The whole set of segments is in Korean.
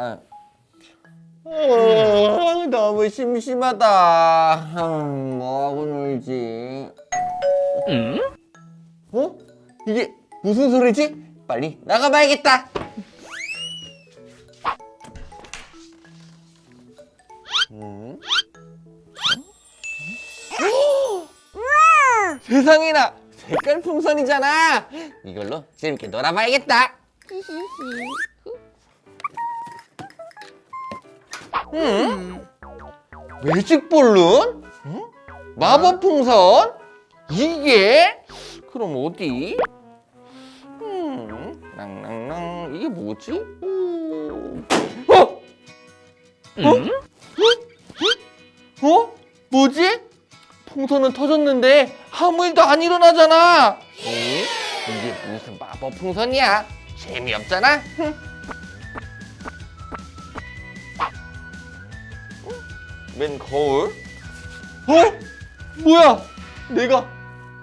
아. 어, 너무 심심하다. 음, 뭐하고 놀지? 어? 이게 무슨 소리지? 빨리 나가봐야겠다. 음? 세상에나 색깔 풍선이잖아. 이걸로 재밌게 놀아봐야겠다. 음? 매직 볼룬? 응? 마법 풍선? 이게? 그럼 어디? 음, 낭낭낭 이게 뭐지? 음. 어? 어? 어? 어? 뭐지? 풍선은 터졌는데 아무 일도 안 일어나잖아. 어? 이게 무슨 마법 풍선이야? 재미없잖아. 흥. 맨 거울? 어? 뭐야? 내가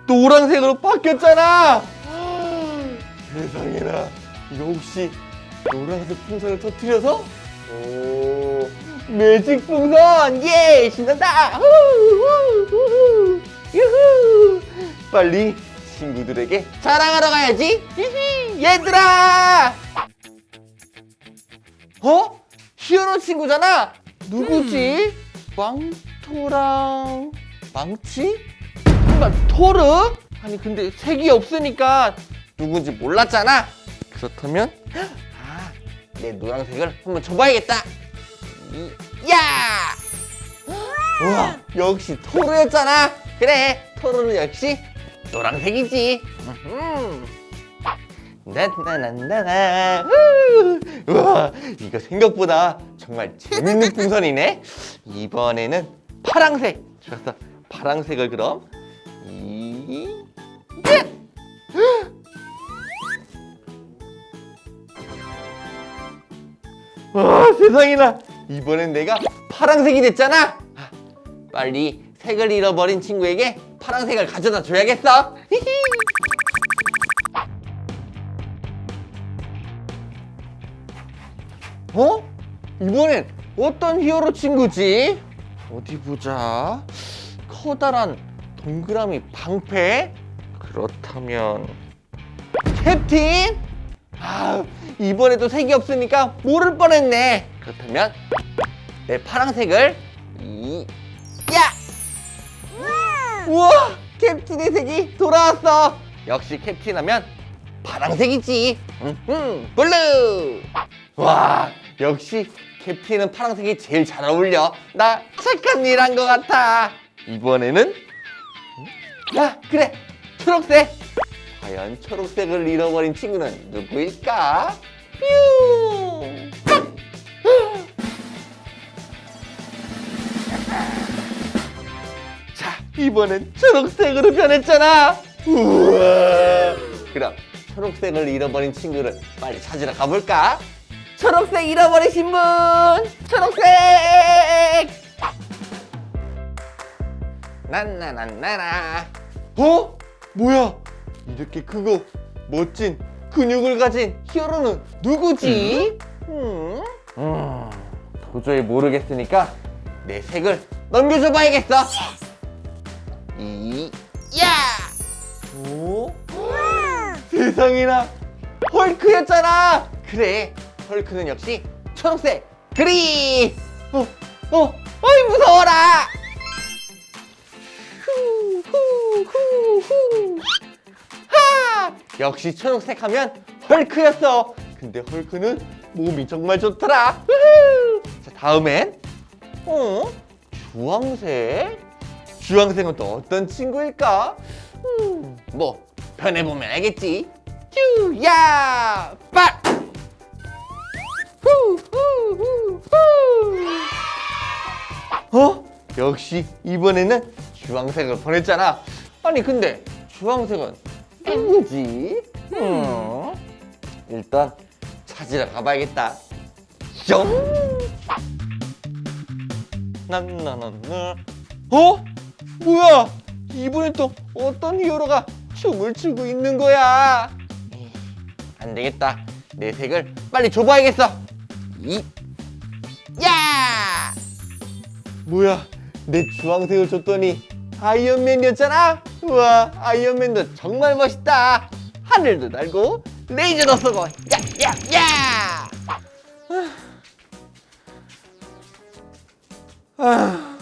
노란색으로 바뀌었잖아. 세상에나 이거 혹시 노란색 풍선을 터뜨려서? 오 매직 풍선 예 신난다 후후후후 유후 빨리 친구들에게 자랑하러 가야지 히히 얘들아 어? 히어로 친구잖아 누구지? 망토랑 망치? 설마 토르? 아니 근데 색이 없으니까 누군지 몰랐잖아 그렇다면 아, 내 노란색을 한번 줘봐야겠다 이, 야! 우와 역시 토르였잖아 그래 토르는 역시 노란색이지. 나나나나나 후. 우와 이거 생각보다 정말 재밌는 풍선이네. 이번에는 파랑색. 좋았어. 파랑색을 그럼 이 예! 와 세상에나. 이번엔 내가 파랑색이 됐잖아. 아, 빨리 색을 잃어버린 친구에게 파랑색을 가져다 줘야겠어. 히히. 어? 이번엔 어떤 히어로 친구지? 어디 보자. 커다란 동그라미 방패? 그렇다면 캡틴? 아, 이번에도 색이 없으니까 모를 뻔했네. 그렇다면 내 파랑색을 이 야! 우와! 캡틴의 색이 돌아왔어. 역시 캡틴하면 파랑색이지. 음, 블루. 와, 역시 캡틴은 파랑색이 제일 잘 어울려. 나 착한 일 한 것 같아. 이번에는 음? 야, 그래. 초록색. 과연 초록색을 잃어버린 친구는 누구일까? 뾰! 자, 이번엔 초록색으로 변했잖아. 우와. 그럼 초록색을 잃어버린 친구를 빨리 찾으러 가볼까? 초록색 잃어버리신 분! 초록색! 난나난나나. 어? 뭐야? 이렇게 크고 멋진 근육을 가진 히어로는 누구지? 음? 음, 도저히 모르겠으니까 내 색을 넘겨줘 봐야겠어. 이, 야! 오? 세상에나 헐크였잖아. 그래, 헐크는 역시 초록색 그리. 어, 어, 어이 무서워라. 후, 후, 후, 후. 하! 역시 초록색 하면 헐크였어. 근데 헐크는 몸이 정말 좋더라. 자, 다음엔 어? 주황색? 주황색은 또 어떤 친구일까? 음, 뭐 변해보면 알겠지. 쭈, 야, 빡! 어? 역시 이번에는 주황색을 보냈잖아. 아니 근데 주황색은 누구지? 음. 일단 찾으러 가봐야겠다. 뿅! 나나나나. 어? 뭐야? 이번엔 또 어떤 히어로가 춤을 추고 있는 거야? 안 되겠다. 내 색을 빨리 줘봐야겠어. 이, 야! 뭐야 내 주황색을 줬더니 아이언맨이었잖아 우와 아이언맨도 정말 멋있다 하늘도 날고 레이저도 쏘고 야! 야! 야! 아,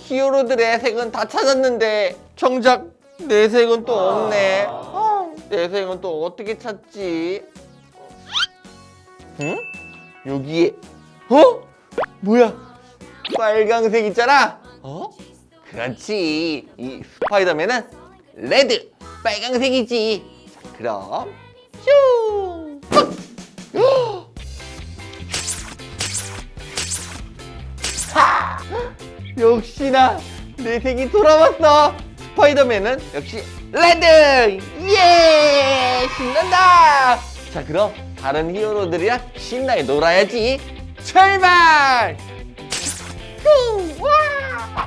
히어로들의 색은 다 찾았는데 정작 내 색은 또 없네. 아, 내 색은 또 어떻게 찾지? 응? 여기에 어? 뭐야 빨강색 있잖아 어? 그렇지. 이 스파이더맨은 레드 빨강색이지. 자, 그럼 슝! 헉! 하! 역시나 내 색이 돌아왔어 스파이더맨은 역시 레드! 예! 신난다! 자, 그럼 다른 히어로들이랑 신나게 놀아야지. 출발!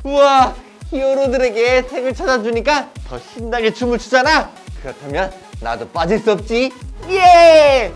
우와! 히어로들에게 색을 찾아주니까 더 신나게 춤을 추잖아. 그렇다면 나도 빠질 수 없지. 예!